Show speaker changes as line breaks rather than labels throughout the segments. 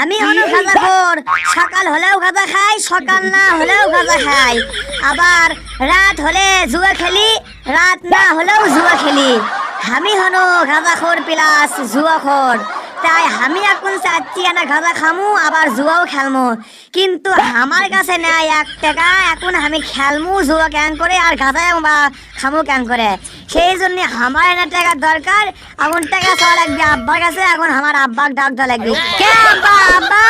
আমি হলো গাঁজাখোর সকাল হলেও গাঁজা খাই সকাল না হলেও গাঁজা খাই। আবার রাত হলে জুয়া খেলি রাত না হলেও জুয়া খেলি। আমি হলো গাঁজাখোর প্লাস জুয়াখোর তাই আমি এখন চাচ্ছি না গাঁজা খামু, আবার জুয়াও খেলমু। কিন্তু আমার কাছে নাই এক টাকা, এখন আমি খেলমু, জুয়া ক্যান করে আর গাঁজা বা খামু ক্যান করে? সেই জন্য আমার এনে টাকার দরকার, এখন টাকা চাওয়া লাগবে আব্বার কাছে, এখন আমার আব্বাক ডাক দেওয়া লাগবে। কে আব্বা? আব্বা?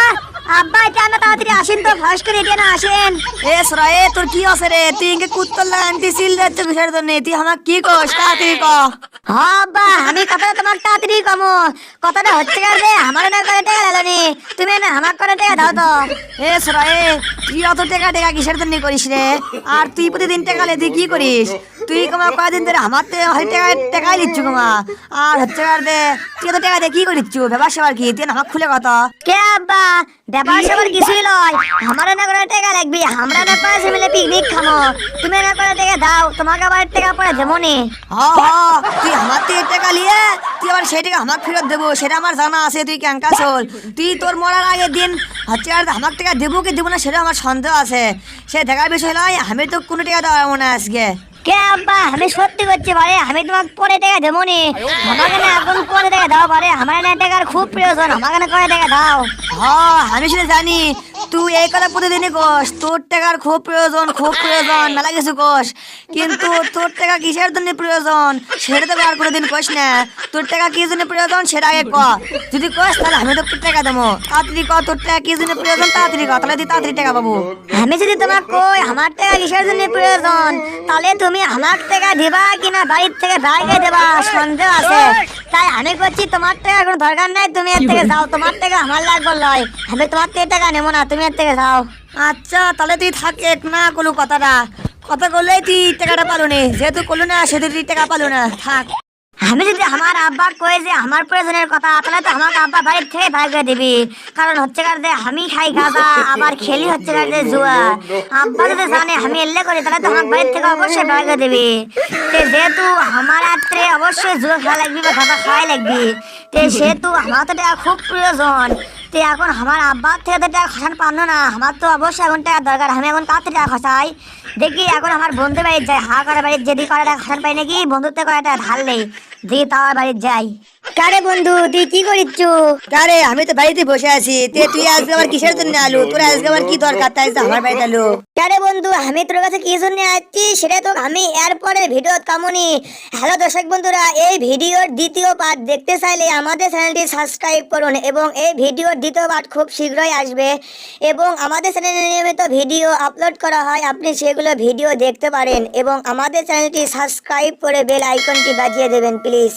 আব্বা, এটা আমরা তাড়াতাড়ি আসেন তো, ফস করে এটা না আসেন।
এ সরায়ে, তোর কি আছে রে? তুই ইনকে কুত্তর লাগান্তি সিল যাচ্ছে বিষয়ের জন্য। তুই আমার কি কস? তাড়াতাড়ি ক।
হ্যাঁ আমি কথাটা তোমার তাড়াতাড়ি কমো। কথাটা হচ্ছে কার রে আমার না করে তুমি না আমার করে টাকা দাও তো।
এ সরায়ে তুই অত টাকা টাকা কিসের জন্য করিস রে? আর তুই প্রতিদিন টাকা তুই কি করিস? তুই কমা কয়দিন ধরে আমার তো দিচ্ছু কমা? আর হচ্ছে কার দে তুই তো টাকা দিয়ে কি করিচ্ছু? ব্যবসা আর কি? তুই আমার খুলে কথা
কে আব্বা ব্যাপার সবার কিছুই লয় আমার না করে টাকা লাগবে আমরা না মিলে পিকনিক খামো তুমি না করে টাকা দাও তোমাকে আবার টাকা দেবো নি।
হ হ তুই আমার থেকে টাকা নিয়ে তুই আবার সেই টাকা আমার ফেরত দেবো সেটা আমার জানা আছে তুই ক্যাঙ্কা চল তুই তোর মরার আগের দিন হচ্ছে আর আমার টাকা দেবো কি দেবো না সেটা আমার সন্দেহ আছে। সে দেখার বিষয় নয় আমি তো কোনো টাকা দেওয়া মনে আজকে।
কে আব্বা? আমি সত্যি করছি পারে আমি তোমাকে পরে টাকা দেবো নি আমাকে না এখন পরে টাকা দাও পারে আমার না টাকার খুব প্রয়োজন আমাকে না করে টাকা দাও।
হ, আমি সেটা জানি। তুই এই কথা প্রতিদিনই কোষ তোর টাকার খুব প্রয়োজন খুব প্রয়োজন, মেলা কিছু কোষ কিন্তু তোর টাকা কিসের জন্য প্রয়োজন? সেটা তো আর কোনোদিন কোষ না। তোর টাকা কি জন্য প্রয়োজন সেটা আগে ক। যদি কোষ তাহলে আমি তো টাকা দেবো। তাড়াতাড়ি ক, তোর টাকা কি জন্য প্রয়োজন? তাড়াতাড়ি ক, তাহলে তুই তাড়াতাড়ি টাকা পাবো।
আমি যদি তোমাকে কই, আমার টাকা কিসের জন্য প্রয়োজন? তাহলে তুমি আমার টাকা দিবা কিনা, বাড়ির থেকে বাইরে দেবা। সন্দেহ আছে। তাই আমি করছি তোমার টাকা কোনো দরকার নাই তুমি এর থেকে যাও তোমার টাকা আমার লাগবে লয়। আমি তোমার থেকে টাকা নেব না তুমি এর থেকে যাও।
আচ্ছা তাহলে তুই থাকে না কলু কথাটা। কথা বললেই তুই টাকাটা পালো নি যেহেতু কলু না সেহেতু তুই টাকা পালো না। থাক।
আমি যদি আমার আব্বা কই যে আমার প্রয়োজনের কথা তাহলে তো আমাকে আব্বা বাড়ির থেকে বাইর করে দিবি। কারণ হচ্ছে কার যে আমি খাই গাঁজা আবার খেলি হচ্ছে কার যে জুয়া। আব্বা যদি জানে আমি এল্লে করি তাহলে তো আমার বাড়ির থেকে অবশ্যই বাইর করে দিবি। যেহেতু আমার রাত্রে অবশ্যই জুয়া খাওয়া লাগবি, বা খাতা খাওয়াই লাগবি। তে সেহেতু আমার তো টাকা খুব প্রয়োজন তে এখন আমার আব্বার থেকে তো টাকা খসান পারল না আমার তো অবশ্যই এখন টাকা দরকার আমি এখন কার থেকে টাকা খসাই দেখি এখন আমার বন্ধু বাড়ির যাই হা করে বাড়ির যদি করে টাকা খসান পাই নাকি? বন্ধুত্ব করে টাকা ধার নেই দিয়ে তার বাড়ির যাই কারে বন্ধু তুই কি করিচ্ছু?
আরে আমি তো বাড়িতে বসে আছি। তে তুই আজকে আবার কিসের জন্য আলু? তোর আজকে আবার কি দরকার? তাই তো আমার বাড়িতে আলু।
কারে বন্ধু আমি তোর কাছে কি জন্য আসছি সেটা তো আমি এরপরে ভিডিও কামনি। হ্যালো দর্শক বন্ধুরা এই ভিডিওর দ্বিতীয় পার্ট দেখতে চাইলে আমাদের চ্যানেলটি সাবস্ক্রাইব করুন এবং এই ভিডিওর দ্বিতীয় পার্ট খুব শীঘ্রই আসবে। এবং আমাদের চ্যানেলে নিয়মিত ভিডিও আপলোড করা হয় আপনি সেগুলো ভিডিও দেখতে পারেন এবং আমাদের চ্যানেলটি সাবস্ক্রাইব করে বেল আইকনটি বাজিয়ে দেবেন প্লিজ